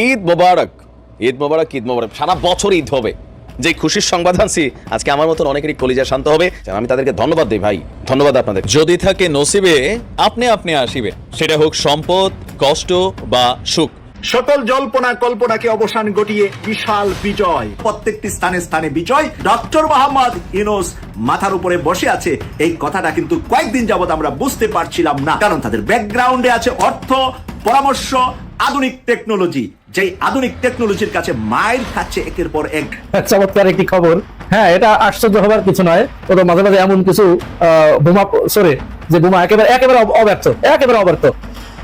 ঈদ মোবারক ঈদ মোবারক ঈদ মোবারক, সারা বছর ঈদ হবে। যে খুশির সংবাদ আনছি, আজকে আমার মতন অনেকেরই কলিজা শান্ত হবে। আমি তাদেরকে ধন্যবাদ দিই ভাই, ধন্যবাদ আপনাদের। যদি থাকে নসিবে, আপনি আপনি আসিবে। সেটা হোক সম্পদ, কষ্ট বা সুখ। সকল জল্পনা, কল্পনাকে অবসান ঘটিয়ে বিশাল বিজয়। প্রত্যেকটি স্থানে স্থানে বিজয়। ডক্টর মোহাম্মদ ইনোস মাথার উপরে বসে আছে। এই কথাটা কিন্তু কয়েকদিন যাবত আমরা বুঝতে পারছিলাম না। কারণ তাদের ব্যাকগ্রাউন্ডে আছে অর্থ, পরামর্শ আধুনিক টেকনোলজি যেই আধুনিক টেকনোলজির কাছে মাইল খাচ্ছে একের পর এক। চমৎকার একটি খবর। হ্যাঁ এটা আশ্চর্য হবার কিছু নয়। তো মাঝে মাঝে এমন কিছু বোমা সরে যে বোমা একেবারে একেবারে অব- অব্যর্থ, একেবারে অব্যর্থ।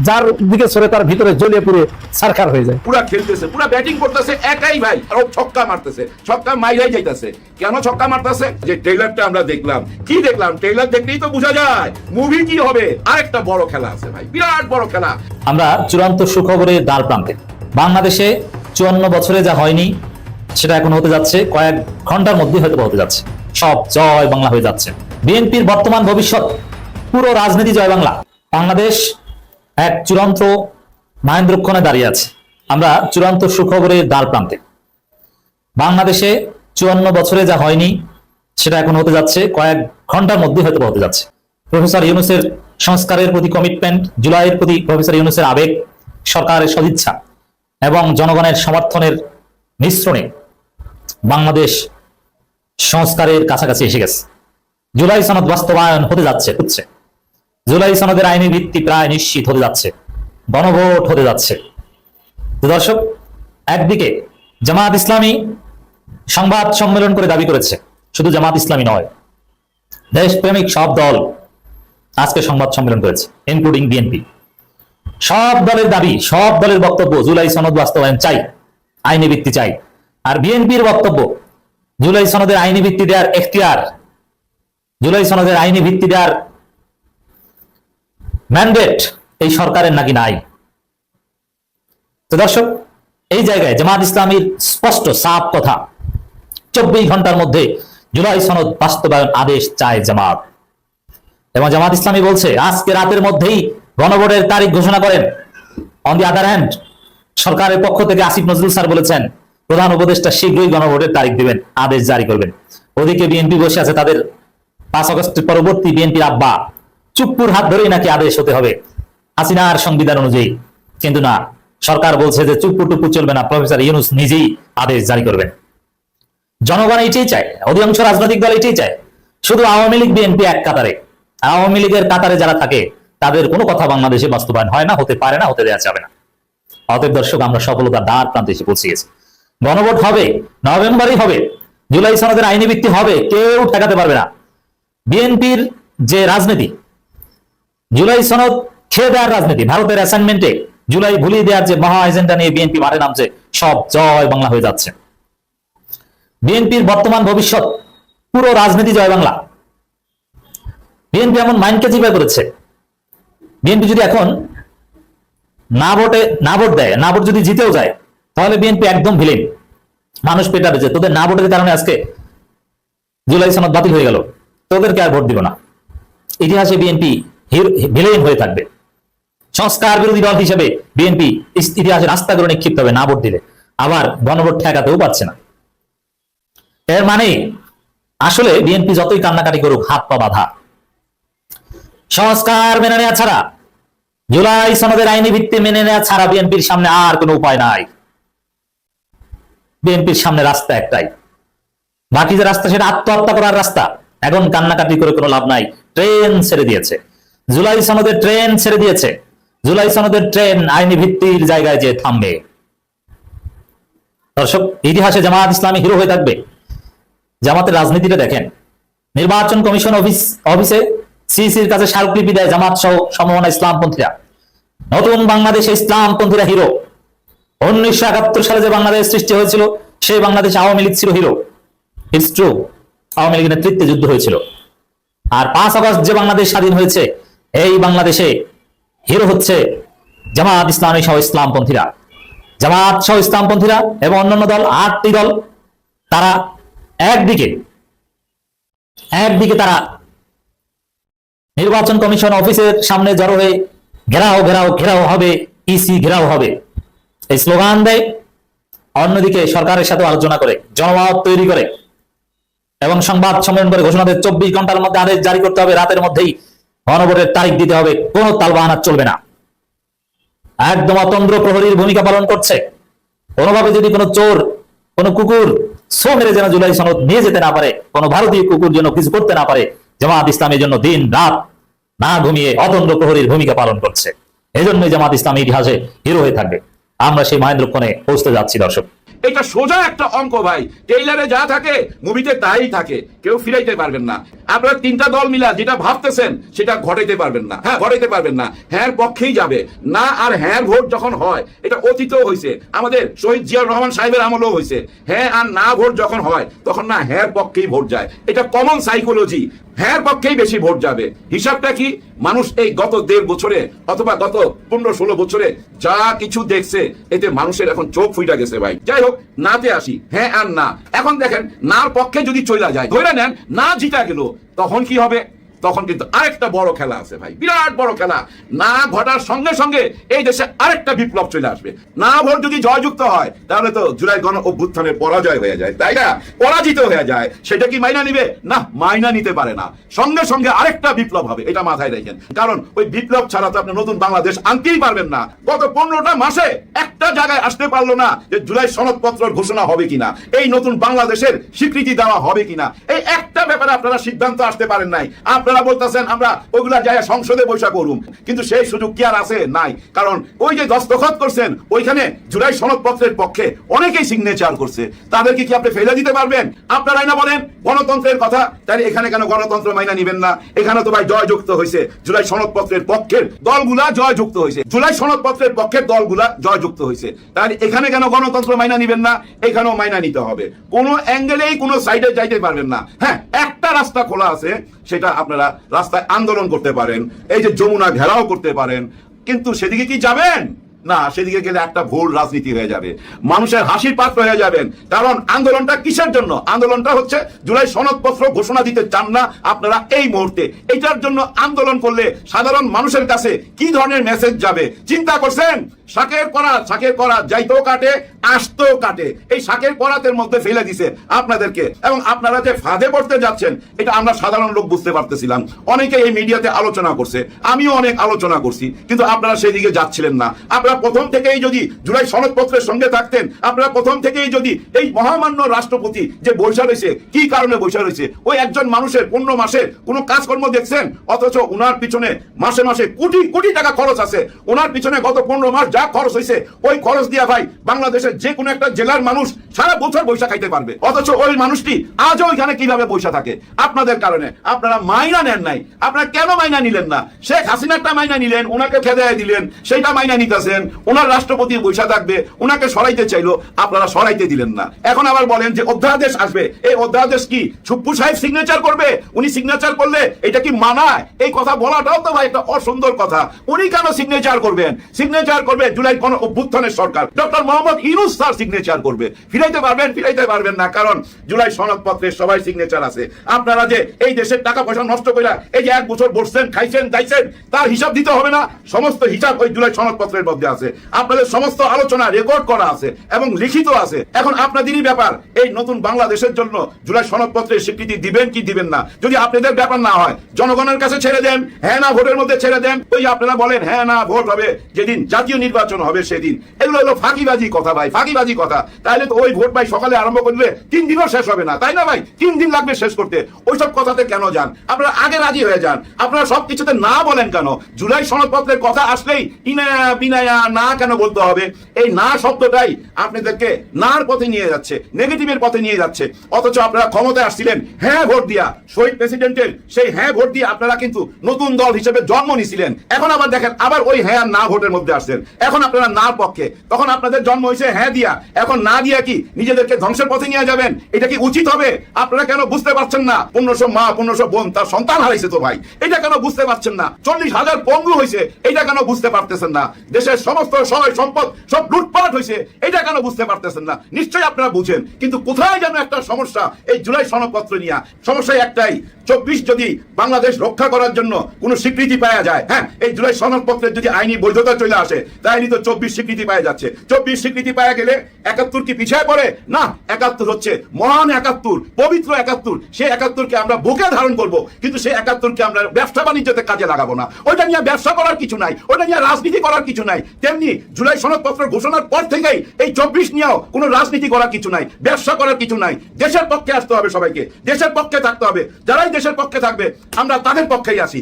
যার দিকে সরে তার ভিতরে জ্বলিয়ে পুড়ে সারখার হয়ে যায়। পুরা খেলতেছে পুরা ব্যাটিং করতেছে একাই ভাই। আর ছক্কা মারতেছে ছক্কা মাইরাই যাইতেছে। কেন ছক্কা মারতেছে? যে ট্রেলারটা আমরা দেখলাম। কি দেখলাম? ট্রেলার দেখলেই তো বোঝা যায় মুভি কি হবে? আরেকটা বড় খেলা আছে ভাই বিরাট বড় খেলা। আমরা চূড়ান্ত সুখবরের দ্বার প্রান্তে। বাংলাদেশে চুয়ান্ন বছরে যা হয়নি সেটা এখন হতে যাচ্ছে কয়েক ঘণ্টার মধ্যে হয়তো হতে যাচ্ছে। সব জয় বাংলা হয়ে যাচ্ছে। বিএনপির বর্তমান ভবিষ্যৎ পুরো রাজনীতি জয় বাংলা। বাংলাদেশ এক চূড়ান্ত মাহেন্দ্রক্ষণে দাঁড়িয়ে আছে। আমরা চূড়ান্ত সুখবরের দ্বার প্রান্তে। বাংলাদেশে চুয়ান্ন বছরে যা হয়নি, সেটা এখন হতে যাচ্ছে কয়েক ঘণ্টার মধ্যে হয়তো হতে যাচ্ছে। প্রফেসর ইউনুসের সংস্কারের প্রতি কমিটমেন্ট জুলাইয়ের প্রতি প্রফেসর ইউনুসের আবেগ, সরকারের সদিচ্ছা এবং জনগণের সমর্থনের মিশ্রণে বাংলাদেশ সংস্কারের কাছাকাছি এসে গেছে। জুলাই সনদ বাস্তবায়ন হতে যাচ্ছে, হচ্ছে। জুলাই সনদের আইনি ভিত্তি প্রায় নিশ্চিত হতে যাচ্ছে। গণভোট হতে যাচ্ছে। দর্শক, একদিকে জামাত ইসলামী সংবাদ সম্মেলন করে দাবি করেছে, শুধু জামাত ইসলামী নয়, দেশপ্রেমিক সব দল আজকে সংবাদ সম্মেলন করেছে ইনক্লুডিং বিএনপি সব দলের দাবি, সব দলের বক্তব্য, জুলাই সনদ বাস্তবায়ন চাই, আইনি ভিত্তি চাই। আর বিএনপির বক্তব্য, জুলাই সনদের আইনি ভিত্তি দেওয়ার এখতিয়ার, জুলাই সনদের আইনি ভিত্তি দেওয়ার ম্যান্ডেট এই সরকারের নাকি নাই? তো দর্শক, এই জায়গায় জামাত ইসলামীর স্পষ্ট সাফ কথা, চব্বিশ ঘণ্টার মধ্যে জুলাই সনদ বাস্তবায়ন আদেশ চায় জামাত। এবং জামাত ইসলামী বলছে, আজকে রাতের মধ্যেই গণভোটের তারিখ ঘোষণা করেন। অন দি আদার হ্যান্ড সরকারের পক্ষ থেকে আসিফ নজরুল স্যার বলেছেন, প্রধান উপদেষ্টা শীঘ্রই গণভোটের তারিখ দিবেন, আদেশ জারি করবেন। ওদিকে বিএনপি বসে আছে তাদের পাঁচ আগস্টের পরবর্তী বিএনপির আব্বা। চুপ্পুর হাত ধরেই নাকি আদেশ হতে হবে। হাসিনার সংবিধান অনুযায়ী। কিন্তু না, সরকার বলছে যে চুপ্পু টুপ্পু চলবে না। প্রফেসর ইউনুস নিজেই আদেশ জারি করবেন। জনগণ এইটাই চায়, অধিকাংশ রাজনৈতিক দল এইটাই চায়। শুধু আওয়ামী লীগ, বিএনপি এক কাতারে। আওয়ামী লীগের কাতারে যারা থাকে, তাদের কোনো কথা বাংলাদেশে বাস্তবায়ন হয় না, হতে পারে না, হতে দেওয়া যাবে না। অতএব দর্শক, আমরা সফলতা দ্বার প্রান্তে এসে পৌঁছে গেছি গণভোট হবে, নভেম্বরই হবে। জুলাই সনদের আইনি ভিত্তি হবে, কেউ ঠেকাতে পারবে না। বিএনপির যে রাজনীতি জুলাই সনদ খেয়ে দেওয়ার রাজনীতি। ভারতের অ্যাসাইনমেন্টে জুলাই ভুলিয়ে দেওয়ার যে মহা এজেন্ডা নিয়ে বিএনপি মাঠে নামছে, সব জয় বাংলা হয়ে যাচ্ছে। বিএনপির বর্তমান ভবিষ্যৎ, পুরো রাজনীতি জয় বাংলা। বিএনপি এমন মাইন্ডকে চিপা করেছে। বিএনপি যদি এখন না ভোটে, না ভোট দেয়, না ভোট যদি জিতেও যায়, তাহলে বিএনপি একদম ভিলেন মানুষ পেটাবে যে তোদের না ভোটের কারণে আজকে জুলাই সনদ বাতিল হয়ে গেল। তোদেরকে আর ভোট দিব না। ইতিহাসে বিএনপি ভিলেন হয়ে থাকবে। সংস্কার বিরোধী দল হিসেবে বিএনপি ইতিহাসে রাস্তা করে নিক্ষিপ্ত হবে, না ভোট দিলে। আবার গণভোট ঠেকাতেও পারছে না। এর মানে আসলে বিএনপি যতই কান্নাকাটি করুক, হাত পা বাধা। সংস্কার মেনে নেওয়া ছাড়া, জুলাই সনদের আইনি ভিত্তি মেনে নেওয়া ছাড়া বিএনপির সামনে আর কোনো উপায় নাই। বিএনপির সামনে রাস্তা একটাই। বাকি যে রাস্তা, সেটা আত্মহত্যা করার রাস্তা। এখন কান্নাকাটি করে কোনো লাভ নাই। ট্রেন ছেড়ে দিয়েছে। জুলাই সনদের ট্রেন ছেড়ে দিয়েছে। জুলাই সনদের ট্রেন আইনি ভিত্তির জায়গায় যে থামবে। দর্শক, ইতিহাসে জামাত ইসলামী হিরো হয়ে থাকবে। জামাতের রাজনীতিটা দেখেন। নির্বাচন কমিশন অফিস, অফিসে সিসির কাছে স্মারকলিপি দেয় জামাত সহ সমমনা ইসলামপন্থীরা। নতুন বাংলাদেশে ইসলামপন্থীরা হিরো। উনিশশো একাত্তর সালে যে বাংলাদেশ সৃষ্টি হয়েছিল, সেই বাংলাদেশ আওয়ামী লীগ ছিল হিরো। ইটস ট্রু আওয়ামী লীগের নেতৃত্বে যুদ্ধ হয়েছিল। আর পাঁচ আগস্ট যে বাংলাদেশ স্বাধীন হয়েছে এই বাংলাদেশে হিরো হচ্ছে জামাত ইসলামী সহ ইসলামপন্থীরা। জামাত সহ ইসলামপন্থীরা এবং অন্যান্য দল, আটটি দল, তারা একদিকে একদিকে তারা নির্বাচন কমিশন অফিসের সামনে জড়ো হয়ে ঘেরাও ঘেরাও ঘেরাও হবে ইসি ঘেরাও হবে। এই স্লোগান দেয়, অন্যদিকে সরকারের সাথে আলোচনা করে, জনমত তৈরি করে। এবং সংবাদ সম্মেলন করে ঘোষণা দেয়, চব্বিশ ঘণ্টার মধ্যে আদেশ জারি করতে হবে, রাতের মধ্যেই গণভোটের তারিখ দিতে হবে, কোনো তালবাহানা চলবে না। একদম অতন্দ্র প্রহরীর ভূমিকা পালন করছে। কোনোভাবে যদি কোনো চোর, কোনো কুকুর সো মেরে যেন জুলাই সনদ নিয়ে যেতে না পারে, কোনো ভারতীয় কুকুর যেন কিছু করতে না পারে, জামাত ইসলামের জন্য দিন রাত না ঘুমিয়ে অতন্দ্র প্রহরীর ভূমিকা পালন করছে। এই জন্যই জামাত ইসলাম ইতিহাসে হিরো হয়ে থাকবে। আমরা সেই মহেন্দ্রক্ষণে পৌঁছতে যাচ্ছি, দর্শক। এটা সোজা একটা অঙ্ক ভাই। টেইলারে যা থাকে মুভিতে তাই থাকে। কেউ ফিরাইতে পারবেন না। আপনারা তিনটা দল মিলা যেটা ভাবতেছেন, সেটা ঘটাইতে পারবেন না। হ্যাঁ ঘটাইতে পারবেন না। হ্যাঁ পক্ষেই যাবে। না আর হ্যাঁ ভোট যখন হয়, এটা অতীতও হয়েছে আমাদের শহীদ জিয়াউর রহমান সাহেবের আমলও হয়েছে হ্যাঁ আর না ভোট যখন হয়, তখন না হ্যাঁ পক্ষেই ভোট যায়। এটা কমন সাইকোলজি হ্যাঁ পক্ষেই বেশি ভোট যাবে। হিসাবটা কি? মানুষ এই গত দেড় বছরে অথবা গত পনেরো ষোলো বছরে যা কিছু দেখছে, এতে মানুষের এখন চোখ ফুইটা গেছে ভাই। যাই হোক, নাতে আসি। হ্যাঁ আর না। এখন দেখেন, নার পক্ষে যদি চলে যায় ধরে নেন, না জিতা গেল, তখন কি হবে? তখন কিন্তু আরেকটা বড় খেলা আছে ভাই, বিরাট বড় খেলা। না ঘটার সঙ্গে সঙ্গে এই দেশে আরেকটা বিপ্লব চলে আসবে। না ভোট যদি জয়যুক্ত হয়, তাহলে তো জুলাই গণ অভ্যুত্থানের পরাজয় হয়ে যায়, তাই না? পরাজিত হয়ে যায়। সেটা কি মাইনা নিবে? না, মাইনা নিতে পারে না। সঙ্গে সঙ্গে আরেকটা বিপ্লব হবে, এটা মাথায় রাখেন। কারণ ওই বিপ্লব ছাড়া তো আপনি নতুন বাংলাদেশ আনতেই পারবেন না। গত পনেরোটা মাসে একটা জায়গায় আসতে পারল না যে জুলাই সনদপত্র ঘোষণা হবে কিনা, এই নতুন বাংলাদেশের স্বীকৃতি দেওয়া হবে কিনা। এই একটা ব্যাপারে আপনারা সিদ্ধান্ত আসতে পারেন নাই। আপনারা বলতেছেন, আমরা ওগুলা যায় সংসদে বৈশা করুম। কিন্তু সেই সুযোগ কি আর আছে? নাই। কারণ ওই যে দস্তখত করছেন, ওইখানে জুলাই সনদপত্রের পক্ষে অনেকেই সিগনেচার করছে। তাদেরকে কি আপনি ফেলে দিতে পারবেন? আপনারাই না বলেন, গণতন্ত্রের কথা। তাহলে এখানে কেন গণতন্ত্র মাইনা নিবেন না? এখানে তো ভাই জয়যুক্ত হয়েছে। জুলাই সনদপত্রের পক্ষের দলগুলা জয়যুক্ত হয়েছে। জুলাই সনদপত্রের পক্ষের দলগুলা জয়যুক্ত হয়েছে। তাহলে এখানে কেন গণতন্ত্র মাইনা নিবেন না? এখানেও মাইনা নিতে হবে। কোনো অ্যাঙ্গেলেই কোনো সাইডে যাইতে পারবেন না। হ্যাঁ একটা রাস্তা খোলা আছে। সেটা আপনারা রাস্তায় আন্দোলন করতে পারেন, এই যে যমুনা ঘেরাও করতে পারেন, কিন্তু সেদিকে কি যাবেন? না, সেদিকে গেলে একটা ভুল রাজনীতি হয়ে যাবে। মানুষের হাসির পাত্র হয়ে যাবেন। কারণ আন্দোলনটা কিসের জন্য? আন্দোলনটা হচ্ছে জুলাই সনদপত্র ঘোষণা দিতে চান না আপনারা এই মুহূর্তে। এটার জন্য আন্দোলন করলে সাধারণ মানুষের কাছে কি ধরনের মেসেজ যাবে? চিন্তা করছেন? শাকের করা শাকের করা যাইতেও কাটে, আসতেও কাটে। এই শাকের করাতের মধ্যে ফেলে দিছে আপনাদেরকে। এবং আপনারা যে ফাঁদে পড়তে যাচ্ছেন, এটা আমরা সাধারণ লোক বুঝতে পারতেছিলাম। অনেকে এই মিডিয়াতে আলোচনা করছে, আমিও অনেক আলোচনা করছি, কিন্তু আপনারা সেদিকে যাচ্ছিলেন না। আপনারা প্রথম থেকেই যদি জুলাই সনদপত্রের সঙ্গে থাকতেন, আপনারা প্রথম থেকেই যদি এই মহামান্য রাষ্ট্রপতি যে বৈশা রয়েছে কি কারণে বৈশা রয়েছে ওই একজন মানুষের পনেরো মাসের কোনো কাজকর্ম দেখছেন? অথচ ওনার পিছনে মাসে মাসে কোটি কোটি টাকা খরচ আছে। ওনার পিছনে গত পনেরো মাস যা খরচ হয়েছে ওই খরচ দিয়া ভাই বাংলাদেশের যে কোনো একটা জেলার মানুষ সারা বছর বৈশা খাইতে পারবে। অথচ ওই মানুষটি আজও ওইখানে কীভাবে বৈশা থাকে? আপনাদের কারণে। আপনারা মাইনা নেন নাই। আপনারা কেন মাইনা নিলেন না? শেখ হাসিনারটা মাইনা নিলেন ওনাকে খেদায় দিলেন, সেইটা মাইনা নিতেছেন ওনার রাষ্ট্রপতি বৈশা থাকবে ওনাকে সরাইতে চাইলো, আপনারা সরাইতে দিলেন না। এখন আবার বলেন যে অধ্যাদেশ আসবে। এই অধ্যাদেশ কি সুপ্পু সাহেব সিগনেচার করবে? উনি সিগনেচার করলে এটা কি মানায়? এই কথা বলাটাও তো ভাই একটা অসুন্দর কথা। উনি কেন সিগনেচার করবেন? সিগনেচার করবে জুলাই কোন অভ্যুত্থানের সরকার। Doctor Mohammad Yunus sir signature করবে। ফিরাইতে পারবেন ফিরাইতে পারবেন না, কারণ জুলাই সনদপত্রে সবাই সিগনেচার আছে। আপনারা যে এই দেশের টাকা পয়সা নষ্ট করে এই যে এক বছর বসছেন, খাইছেন, যাইছেন, তার হিসাব দিতে হবে না। সমস্ত হিসাব ওই জুলাই সনদপত্রের মধ্যে আছে। আপনাদের সমস্ত আলোচনা রেকর্ড করা আছে এবং লিখিত আছে। এখন আপনাদেরই ব্যাপার, এই নতুন বাংলাদেশের জন্য জুলাই সনদপত্রের স্বীকৃতি দিবেন কি দিবেন না? যদি আপনাদের ব্যাপার না হয়, জনগণের কাছে ছেড়ে দেন হ্যাঁ না, ভোটের মধ্যে ছেড়ে দেন, ওই আপনারা বলেন হ্যাঁ না, ভোট হবে। যেদিন জাতীয় নির্বাচন হবে সেদিন। এগুলো হলো ফাঁকিবাজি কথা ভাই, ফাঁকিবাজি কথা। তাহলে তো ওই ভোট ভাই সকালে আরম্ভ করলে তিন দিনও শেষ হবে না, তাই না ভাই? তিন দিন লাগবে শেষ করতে। ওইসব কথাতে কেন যান? আপনারা আগে রাজি হয়ে যান। আপনারা সব কিছুতে না বলেন কেন? জুলাই সনদপত্রের কথা আসলেই ইনায়া বিনায়া না কেন বলতে হবে? এই না শব্দটাই আপনাদেরকে নার পথে নিয়ে যাচ্ছে, নেগেটিভের পথে নিয়ে যাচ্ছে। অথচ আপনারা ক্ষমতায় আসছিলেন হ্যাঁ ভোট দিয়া। শহীদ প্রেসিডেন্টের সেই হ্যাঁ ভোট দিয়ে আপনারা কিন্তু নতুন দল হিসেবে জন্ম নিছিলেন। এখন আবার দেখেন, আবার ওই হ্যাঁ না ভোটের মধ্যে আসছেন। এখন আপনারা না পক্ষে, তখন আপনাদের জন্ম হয়েছে হ্যাঁ দিয়া। এখন না দিয়া কি নিজেদেরকে ধ্বংসের পথে নিয়ে যাবেন? এটা কি উচিত হবে? আপনারা কেন বুঝতে পারছেন না? পনেরোশো মা, পনেরোশো বোন, তার সন্তান হারাইছে তো ভাই। এটা কেন বুঝতে পারছেন না? চল্লিশ হাজার পঙ্গু হয়েছে, এটা কেন বুঝতে পারতেছেন না? দেশের সমস্ত সহায় সম্পদ সব লুটপাট হয়েছে, এটা কেন বুঝতে পারতেছেন না? নিশ্চয়ই আপনারা বুঝেন, কিন্তু কোথায় যেন একটা সমস্যা এই জুলাই সনদপত্র নিয়ে? সমস্যা একটাই, চব্বিশ যদি বাংলাদেশ রক্ষা করার জন্য কোনো স্বীকৃতি পাওয়া যায় হ্যাঁ এই জুলাই সনদপত্রের যদি আইনি বৈধতা চলে আসে, তাহলে বাহিনী তো চব্বিশ স্বীকৃতি পায়ে যাচ্ছে। চব্বিশ স্বীকৃতি পায়ে গেলে একাত্তর কি পিছিয়ে পড়ে? না, একাত্তর হচ্ছে মহান একাত্তর, পবিত্র একাত্তর। সেই একাত্তরকে আমরা বুকে ধারণ করব, কিন্তু সেই একাত্তরকে আমরা ব্যবসা বাণিজ্যতে কাজে লাগাবো না। ওইটা নিয়ে ব্যবসা করার কিছু নাই, ওইটা নিয়ে রাজনীতি করার কিছু নাই। তেমনি জুলাই সনদপত্র ঘোষণার পর থেকেই এই চব্বিশ নিয়েও কোনো রাজনীতি করার কিছু নাই, ব্যবসা করার কিছু নাই। দেশের পক্ষে আসতে হবে সবাইকে, দেশের পক্ষে থাকতে হবে। যারাই দেশের পক্ষে থাকবে, আমরা তাদের পক্ষেই আসি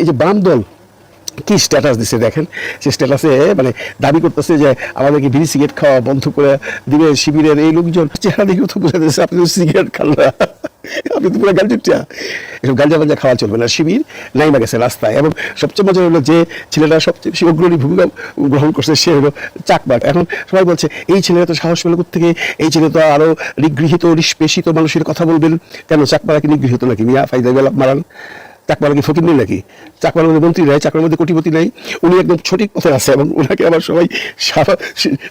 এই যে বাম দল কি স্ট্যাটাস দিচ্ছে দেখেন? সে স্ট্যাটাসে মানে দাবি করতেছে যে আমাদেরকে বিড়ি সিগারেট খাওয়া বন্ধ করে দিবে শিবিরের এই লোকজন। চেহারা দেখেও তো বোঝা যাচ্ছে আপনি সিগারেট খান না। আপনি তো পুরো গাঞ্জা এসব গাঞ্জা বাঞ্জা খাওয়া চলবে না। শিবির নাইমা গেছে রাস্তায় এবং সবচেয়ে মজা হলো যে ছেলেটা সবচেয়ে বেশি অগ্রণী ভূমিকা গ্রহণ করছে সে হলো চাকমাট। এখন সবাই বলছে, এই ছেলেরা তো সাহস পেল থেকে এই ছেলে তো আরও নিগৃহীত, নিষ্পেষিত মানুষের কথা বলবেন। কেন চাকমারা নিগৃহীত নাকি? মিয়া ফাইদা মারান। চাকমার কি ফকির নেই নাকি? চাকমার মধ্যে মন্ত্রী নাই চাকমার মধ্যে কোটিপতি নাই। উনি একদম সঠিক পথে আছে এবং ওনাকে আবার সবাই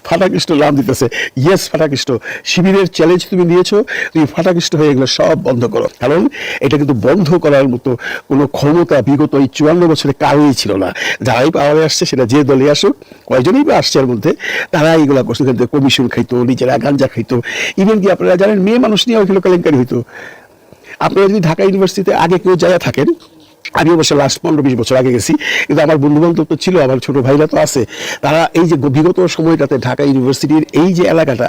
ফাটাকৃষ্ট নাম দিতেছে। ইয়েস ফাটাকৃষ্ট। শিবিরের চ্যালেঞ্জ তুমি নিয়েছো, তুমি ফাটাকৃষ্ট হয়ে এগুলো সব বন্ধ করো। কারণ এটা কিন্তু বন্ধ করার মতো কোনো ক্ষমতা বিগত এই চুয়ান্ন বছরে কারোই ছিল না। যারাই পাওয়ারে আসছে, সেটা যে দলে আসুক, কয়জনই বা আসছে এর মধ্যে তারা এইগুলা করছে কমিশন খাইতো, নিজেরা গাঞ্জা খাইতো। ইভেন কি আপনারা জানেন, মেয়ে মানুষ নিয়েও এগুলো কেলেঙ্কারি হইতো। আপনারা যদি ঢাকা ইউনিভার্সিটিতে আগে কেউ জায়গা থাকেন, আমি অবশ্য লাস্ট পনেরো বিশ বছর আগে গেছি, কিন্তু আমার বন্ধুবান্ধব তো ছিল, আমার ছোটো ভাইরা তো আছে, তারা এই যে বিগত সময়টাতে ঢাকা ইউনিভার্সিটির এই যে এলাকাটা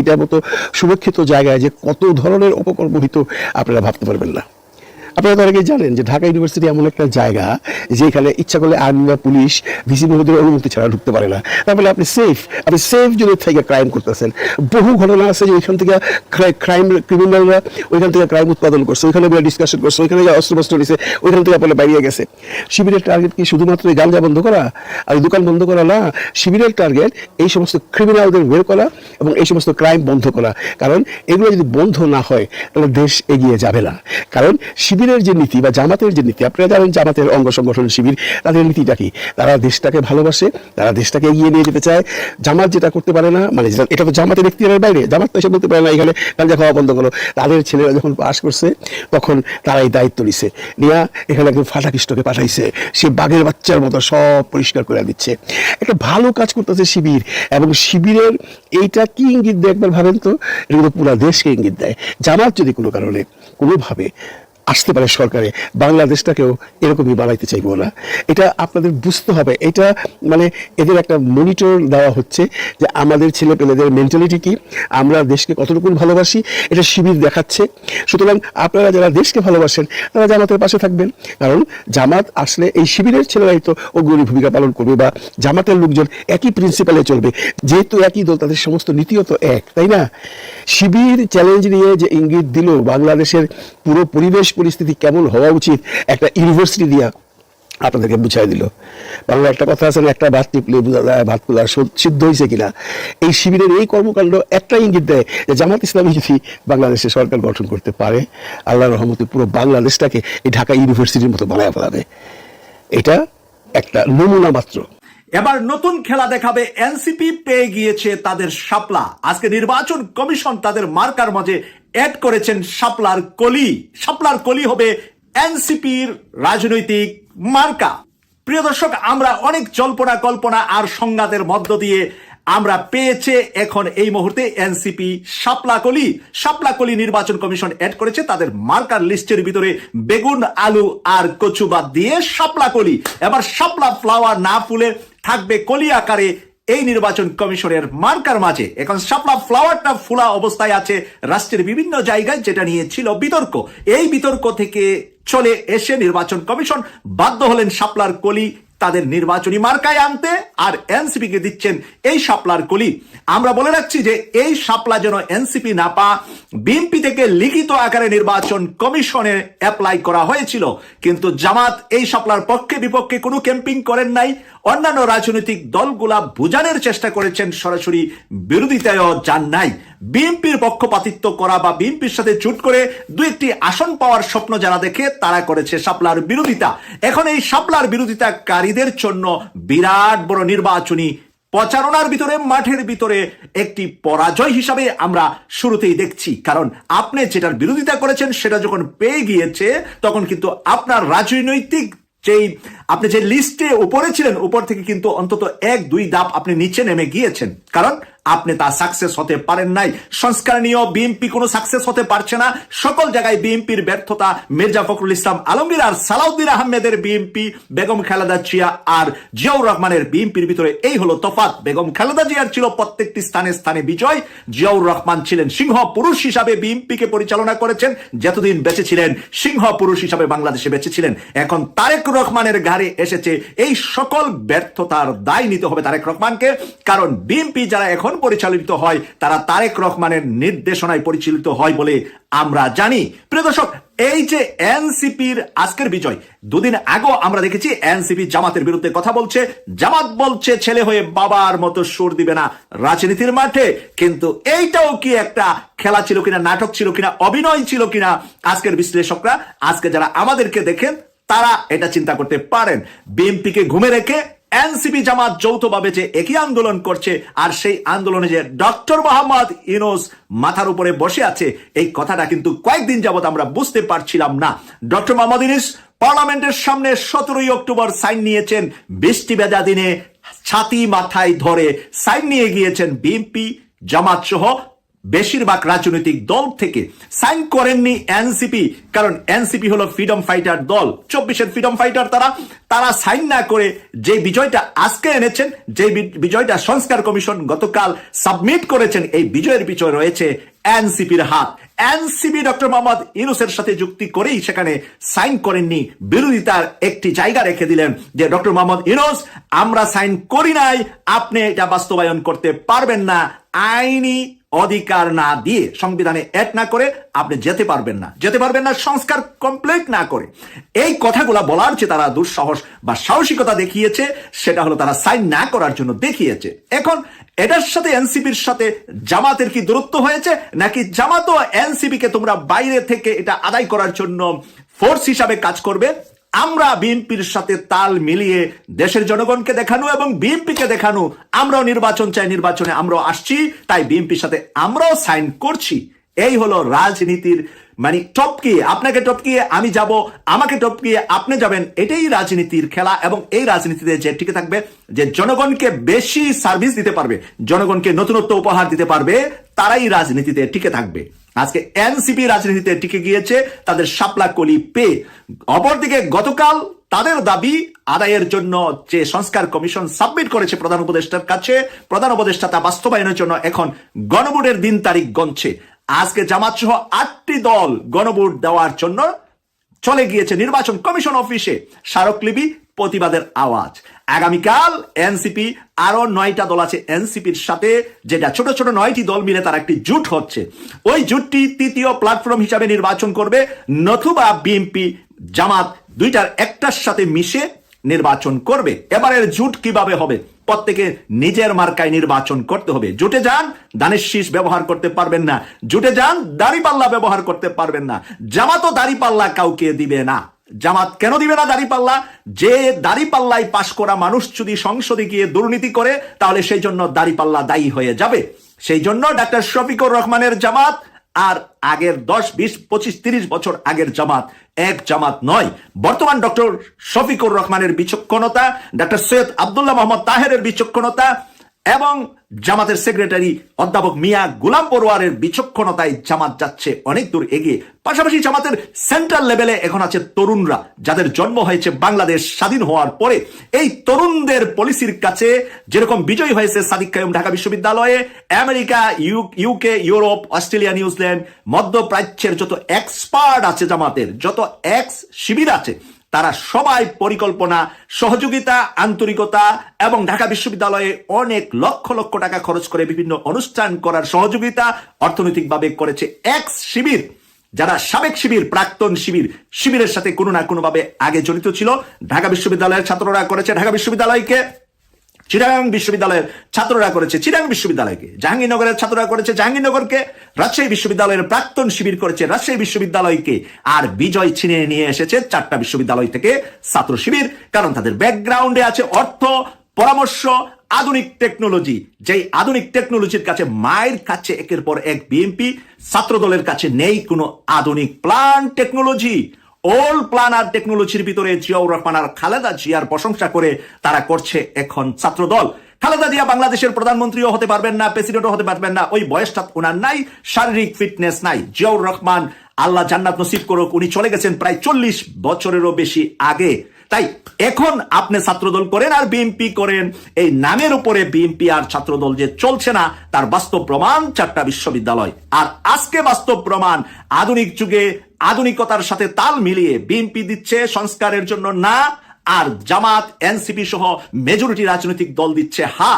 এটার মতো সুরক্ষিত জায়গায় যে কত ধরনের অপকর্ম হইতো, আপনারা ভাবতে পারবেন না। আপনারা তো অনেকেই জানেন যে ঢাকা ইউনিভার্সিটি এমন একটা জায়গা যেখানে ইচ্ছা করলে আর্মি বা পুলিশ, ভিসি মহোদয়ের অনুমতি ছাড়া ঢুকতে পারে না। তারপরে আপনি সেফ আপনি সেফ যদি থেকে ক্রাইম করতেছেন। বহু ঘটনা আছে যে ওইখান থেকে ক্রাইম ক্রিমিনালরা ওইখান থেকে ক্রাইম উৎপাদন করছে, ওইখানে ডিসকাশন করছে, ওইখানে গিয়ে অস্ত্র বস্ত্র নিছে, ওইখান থেকে আপনার বাইরে গেছে। শিবিরের টার্গেট কি শুধুমাত্র গাঞ্জা বন্ধ করা আর দোকান বন্ধ করা না? শিবিরের টার্গেট এই সমস্ত ক্রিমিনালদের বের করা এবং এই সমস্ত ক্রাইম বন্ধ করা। কারণ এগুলো যদি বন্ধ না হয়, তাহলে দেশ এগিয়ে যাবে না। কারণ শিবিরের যে নীতি বা জামাতের যে নীতি, আপনারা জানেন জামাতের অঙ্গ সংগঠন শিবির, তাদের নীতিটা কি? তারা দেশটাকে ভালোবাসে, তারা দেশটাকে এগিয়ে নিয়ে যেতে চায়। জামাত যেটা করতে পারে না মানে এটা তো জামাতের এখতিয়ারের বাইরে, জামাত তো এসে বলতে পারে না, এখানে গাঞ্জা খাওয়া বন্ধ করো। তাদের ছেলেরা যখন পাশ করছে, তখন তারা এই দায়িত্ব নিছে। নিয়া এখানে একজন ফাটাকৃষ্টকে পাঠাইছে। সে বাঘের বাচ্চার মতো সব পরিষ্কার করে দিচ্ছে। একটা ভালো কাজ করতেছে শিবির, এবং শিবিরের এইটা কি ইঙ্গিত দেয় একবার ভাবেন তো? কিন্তু পুরো দেশকে ইঙ্গিত দেয়। জামাত যদি কোনো কারণে, কোনোভাবে আসতে পারে সরকারে, বাংলাদেশটাকেও এরকমই বানাইতে চাইব না এটা আপনাদের বুঝতে হবে। এটা মানে এদের একটা মনিটর দেওয়া হচ্ছে যে আমাদের ছেলে পেলেদের মেন্টালিটি কি, আমরা দেশকে কতটুকু ভালোবাসি, এটা শিবির দেখাচ্ছে। সুতরাং আপনারা যারা দেশকে ভালোবাসেন, তারা জামাতের পাশে থাকবেন। কারণ জামাত আসলে এই শিবিরের ছেলেরাই তো অগ্রণী ভূমিকা পালন করবে বা জামাতের লোকজন একই প্রিন্সিপালে চলবে। যেহেতু একই দল, তাদের সমস্ত নীতিও তো এক, তাই না? শিবির চ্যালেঞ্জ নিয়ে যে ইঙ্গিত দিল বাংলাদেশের পুরো পরিবেশ পরিস্থিতি কেমন হওয়া উচিত, একটা ইউনিভার্সিটি দিয়া আপনাদেরকে বুঝাই দিল। বাংলা একটা কথা আছে, একটা ভাত টিপলে বোঝা যায় ভাত পোলা সিদ্ধ হয়েছে কিনা। এই শিবিরের এই কর্মকাণ্ড একটা ইঙ্গিত দেয় যে জামাত ইসলামী যদি বাংলাদেশে সরকার গঠন করতে পারে আল্লাহ রহমতে পুরো বাংলাদেশটাকে এই ঢাকা ইউনিভার্সিটির মতো বানায় ফেলাবে। এটা একটা নমুনা মাত্র। এবার নতুন খেলা দেখাবে এনসিপি, পেয়ে গিয়েছে তাদের শাপলা। আজকে নির্বাচন কমিশন তাদের মার্কার মাঝে অ্যাড করেছেন শাপলার কলি। শাপলার কলি হবে এনসিপির রাজনৈতিক মার্কা। প্রিয় দর্শক, আমরা অনেক জল্পনা, কল্পনা আর সংঘাতের মধ্য দিয়ে আমরা পেয়েছে এখন এই মুহূর্তে এনসিপি শাপলাকলি শাপলাকলি নির্বাচন কমিশন অ্যাড করেছে, তাদের মার্কার লিস্টের ভিতরে বেগুন, আলু আর কচু বাদ দিয়ে শাপলাকলি এবার শাপলা ফ্লাওয়ার না ফুলে থাকবে কলি আকারে এই নির্বাচন কমিশনের মার্কার মাঝে এখন শাপলা ফ্লাওয়ারটা ফুলা অবস্থায় আছে রাষ্ট্রের বিভিন্ন জায়গায়, যেটা নিয়ে ছিল বিতর্ক। এই বিতর্ক থেকে চলে এসে নির্বাচন কমিশন বাধ্য হলেন সাপলার কলি তাদের নির্বাচনী মার্কায় আনতে আর এনসিপি কে দিচ্ছেন এই শাপলার কলি। আমরা বলে রাখছি যে এই শাপলা যেন এনসিপি না পা, বিএনপি থেকে লিখিত আকারে নির্বাচন কমিশনে অ্যাপ্লাই করা হয়েছিল। কিন্তু জামাত এই শাপলার পক্ষে বিপক্ষে কোনো ক্যাম্পিং করেন নাই। অন্যান্য রাজনৈতিক দলগুলা বুঝানোর চেষ্টা করেছেন সরাসরি বিরোধিতায় যান নাই। বিএনপির পক্ষপাতিত্ব করা বা বিএনপির সাথে চুট করে দু একটি আসন পাওয়ার স্বপ্ন যারা দেখে, তারা করেছে শাপলার বিরোধিতা। এখন এই শাপলার বিরোধিতাকারীদের জন্য বিরাট বড় নির্বাচনী প্রচারণার ভিতরে, মাঠের ভিতরে একটি পরাজয় হিসাবে আমরা শুরুতেই দেখছি। কারণ আপনি যেটার বিরোধিতা করেছেন, সেটা যখন পেয়ে গিয়েছে, তখন কিন্তু আপনার রাজনৈতিক যেই, আপনি যে লিস্টে উপরে ছিলেন, উপর থেকে কিন্তু অন্তত এক দুই ধাপ আপনি নিচে নেমে গিয়েছেন। কারণ আপনি তা সাকসেস হতে পারেন নাই। সংস্কার বিএনপি কোনো সাকসেস হতে পারছে না। সকল জায়গায় বিএনপির ব্যর্থতা মির্জা ফখরুল ইসলাম আলমগীর আর সালাউদ্দিন আহমেদের বিএনপি বেগম খালেদা জিয়া আর জিয়াউর রহমানের বিএনপির ভিতরে এই হলো তফাত বেগম খালেদা জিয়ার ছিল প্রত্যেকটি স্থানে স্থানে বিজয়। জিয়াউর রহমান ছিলেন সিংহ পুরুষ হিসাবে বিএনপিকে পরিচালনা করেছেন। যতদিন বেঁচে ছিলেন, সিংহ পুরুষ হিসাবে বাংলাদেশে বেঁচে ছিলেন। এখন তারেক রহমানের ঘাড়ে এসেছে এই সকল ব্যর্থতার দায় নিতে হবে তারেক রহমানকে। কারণ বিএনপি যারা এখন পরিচালিত হয়, তারা তারেক রহমানের নির্দেশনায় পরিচালিত হয় বলে আমরা জানি। প্রিয় দর্শক, এই যে এনসিপির আজকের বিজয়, দুদিন আগেও আমরা দেখেছি এনসিপি জামাতের বিরুদ্ধে কথা বলছে, জামাত বলছে, ছেলে হয়ে বাবার মতো সুর দিবে না রাজনীতির মাঠে। কিন্তু এইটাও কি একটা খেলা ছিল কিনা, নাটক ছিল কিনা, অভিনয় ছিল কিনা, আজকের বিশ্লেষকরা, আজকে যারা আমাদেরকে দেখেন, তারা এটা চিন্তা করতে পারেন। বিএনপিকে ঘুমে রেখে এনসিপি জামাত যৌথভাবে যে একই আন্দোলন করছে আর সেই আন্দোলনে যে ডক্টর মোহাম্মদ ইনোস মাথার উপরে বসে আছে, এই কথাটা কিন্তু কয়েকদিন যাবত আমরা বুঝতে পারছিলাম না। ডক্টর মোহাম্মদ ইনিস পার্লামেন্টের সামনে সতেরোই অক্টোবর সাইন নিয়েছেন, বৃষ্টি ভেজা দিনে ছাতি মাথায় ধরে সাইন নিয়ে গিয়েছেন বিএনপি জামাত সহ বেশিরভাগ রাজনৈতিক দল থেকে সাইন করেননি এনসিপি, কারণ এনসিপি হলো ফ্রিডম ফাইটার দল। চব্বিশের ফ্রিডম ফাইটার তারা তারা সাইন না করে যে বিজয়টা আজকে এনেছেন, যে বিজয়টা সংস্কার কমিশন গতকাল সাবমিট করেছেন, এই বিজয়ের পিছনে রয়েছে এনসিপির হাত। এনসিপি ডক্টর মোহাম্মদ ইউনুসের সাথে যুক্তি করেই সেখানে সাইন করেননি। বিরোধিতার একটি জায়গা রেখে দিলেন যে, ডক্টর মোহাম্মদ ইউনুস, আমরা সাইন করি নাই, আপনি এটা বাস্তবায়ন করতে পারবেন না আইনি অধিকার না দিয়ে সংবিধানে অ্যাড না করে আপনি যেতে পারবেন না। যেতে পারবেন না, সংস্কার কমপ্লিট না করে। এই কথাগুলো বলার যে তারা দুঃসাহস বা সাহসিকতা দেখিয়েছে, সেটা হলো তারা সাইন না করার জন্য দেখিয়েছে। এখন এটার সাথে এনসিপির সাথে জামাতের কি দূরত্ব হয়েছে? নাকি জামাতও এনসিপি কে তোমরা বাইরে থেকে এটা আদায় করার জন্য ফোর্স হিসাবে কাজ করবে? আমরা বিএনপির সাথে তাল মিলিয়ে দেশের জনগণকে দেখানো এবং বিএনপিকে দেখানো, আমরাও নির্বাচন চাই, নির্বাচনে আমরাও আসছি, তাই বিএনপির সাথে আমরাও সাইন করছি। এই হলো রাজনীতির মানে টপকিয়ে, আপনাকে টপকিয়ে আমি যাব, আমাকে টপকিয়ে আপনি যাবেন, এটাই রাজনীতির খেলা এবং এই রাজনীতিতে যে টিকে থাকবে, যে জনগণকে বেশি সার্ভিস দিতে পারবে, জনগণকে নতুনত্ব উপহার দিতে পারবে, তারাই রাজনীতিতে টিকে থাকবে। আজকে এনসিপি রাজনীতিতে টিকে গিয়েছে, তাদের শাপলা কলি পে অপরদিকে গতকাল তাদের দাবি, আদায়ের জন্য যে সংস্কার কমিশন সাবমিট করেছে প্রধান উপদেষ্টার কাছে, প্রধান উপদেষ্টা তা বাস্তবায়নের জন্য এখন গণভোটের দিন তারিখ গণছে আজকে জামাত সহ আটটি দল গণভোট দেওয়ার জন্য চলে গিয়েছে নির্বাচন কমিশন অফিসে। স্মারকলিপি, প্রতিবাদের আওয়াজ। আগামীকাল এনসিপি আরও নয়টা দল আছে এনসিপির সাথে, যেটা ছোট ছোট নয়টি দল মিলে তার একটি জুট হচ্ছে। ওই জুটটি তৃতীয় প্ল্যাটফর্ম হিসাবে নির্বাচন করবে। নতুবা বিএনপি, জামাত দুইটার একটার সাথে মিশে নির্বাচন করবে। এবারের জুট কীভাবে হবে? প্রত্যেকে নিজের মার্কায় নির্বাচন করতে হবে। জুটে যান দানের শীষ ব্যবহার করতে পারবেন না। জুটে যান দাড়িপাল্লা ব্যবহার করতে পারবেন না। জামাতও দাড়িপাল্লা কাউকে দিবে না। জামাত কেন দিবে না দাড়িপাল্লা যে দাড়িপাল্লায় পাশ করা মানুষ যদি সংসদে গিয়ে দুর্নীতি করে, তাহলে সেই জন্য দাড়িপাল্লা দায়ী হয়ে যাবে। সেই জন্য ডাক্তার শফিকুর রহমানের জামাত আর আগের দশ, বিশ, পঁচিশ, তিরিশ বছর আগের জামাত এক জামাত নয়। বর্তমান ডক্টর শফিকুর রহমানের বিচক্ষণতা ডাক্তার সৈয়দ আবদুল্লাহ মোহাম্মদ তাহেরের বিচক্ষণতা এবং জামাতের সেক্রেটারি অধ্যাপক মিয়া গুলাম পড়ুয়ারের বিচক্ষণতায় জামাত যাচ্ছে অনেক দূর এগিয়ে। পাশাপাশি জামাতের সেন্ট্রাল লেভেলে এখন আছে তরুণরা, যাদের জন্ম হয়েছে বাংলাদেশ স্বাধীন হওয়ার পরে। এই তরুণদের পলিসির কাছে যেরকম বিজয় হয়েছে সাদিক কায়ুম ঢাকা বিশ্ববিদ্যালয়ে, America UK Europe, Australia, New Zealand, মধ্যপ্রাচ্যের যত এক্সপার্ট আছে জামাতের, যত এক্স শিবির আছে তারা সবাই পরিকল্পনা, সহযোগিতা, আন্তরিকতা এবং ঢাকা বিশ্ববিদ্যালয়ে অনেক লক্ষ লক্ষ টাকা খরচ করে বিভিন্ন অনুষ্ঠান করার সহযোগিতা অর্থনৈতিকভাবে করেছে এক শিবির, যারা সাবেক শিবির, প্রাক্তন শিবির, শিবিরের সাথে কোনো না কোনোভাবে আগে জড়িত ছিল। ঢাকা বিশ্ববিদ্যালয়ের ছাত্ররা করেছে ঢাকা বিশ্ববিদ্যালয়কে চিরাং বিশ্ববিদ্যালয়ের ছাত্ররা করেছে চিরাং বিশ্ববিদ্যালয়কে, জাহাঙ্গীরনগরের ছাত্ররা করেছে, জাহাঙ্গীরনগরকে, রাজশাহী বিশ্ববিদ্যালয়ের প্রাক্তন শিবির করেছে, রাজশাহী বিশ্ববিদ্যালয়কে। আর বিজয় ছিনিয়ে নিয়ে এসেছে চারটা বিশ্ববিদ্যালয় থেকে ছাত্র শিবির, কারণ তাদের ব্যাকগ্রাউন্ডে আছে অর্থ, পরামর্শ, আধুনিক টেকনোলজি যেই আধুনিক টেকনোলজির কাছে মায়ের কাছে একের পর এক বিএনপি ছাত্র দলের কাছে নেই কোনো আধুনিক প্লান টেকনোলজি ওল প্ল্যান আর টেকনোলজির ভিতরে জিয়াউর রহমান আর খালেদা জিয়ার প্রশংসা করে তারা করছে এখন ছাত্রদল। খালেদা জিয়া বাংলাদেশের প্রধানমন্ত্রীও হতে পারবেন না, প্রেসিডেন্টও হতে পারবেন না, ওই বয়সটা ওনার নাই, শারীরিক ফিটনেস নাই। জিয়াউর রহমান আল্লাহ জান্নাত নসিব করুক, উনি চলে গেছেন প্রায় চল্লিশ বছরেরও বেশি আগে। তাই এখন আপনি ছাত্রদল করেন আর বিএনপি করেন, এই নামের উপরে বিএনপি আর ছাত্রদল যে চলছে না, তার বাস্তব প্রমাণ চারটা বিশ্ববিদ্যালয়। আর আজকে বাস্তব প্রমাণ, আধুনিক যুগে আধুনিকতার সাথে তাল মিলিয়ে বিএনপি দিচ্ছে সংস্কারের জন্য না, আর জামাত, এনসিপি সহ মেজরিটি রাজনৈতিক দল দিচ্ছে হা।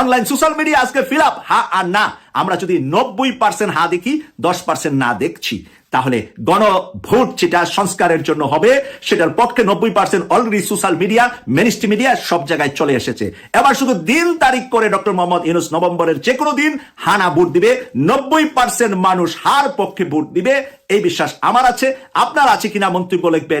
অনলাইন সোশ্যাল মিডিয়া আজকে ফিল আপ হা আর না, আমরা যদি নব্বই পার্সেন্ট হা দেখি, দশ পার্সেন্ট না দেখছি, তাহলে গণ ভোট যেটা সংস্কারের জন্য হবে, সেটার পক্ষে নব্বই percent already social media ministry media সব জায়গায় চলে এসেছে। এবার শুধু দিন তারিখ করে ডক্টর মোহাম্মদ ইউনুস নভেম্বরের যে কোনো দিন হানা ভোট দিবে, নব্বই পার্সেন্ট মানুষ হার পক্ষে ভোট দিবে, এই বিশ্বাস আমার আছে। আপনার আছে কিনা মন্তব্য লিখবেন।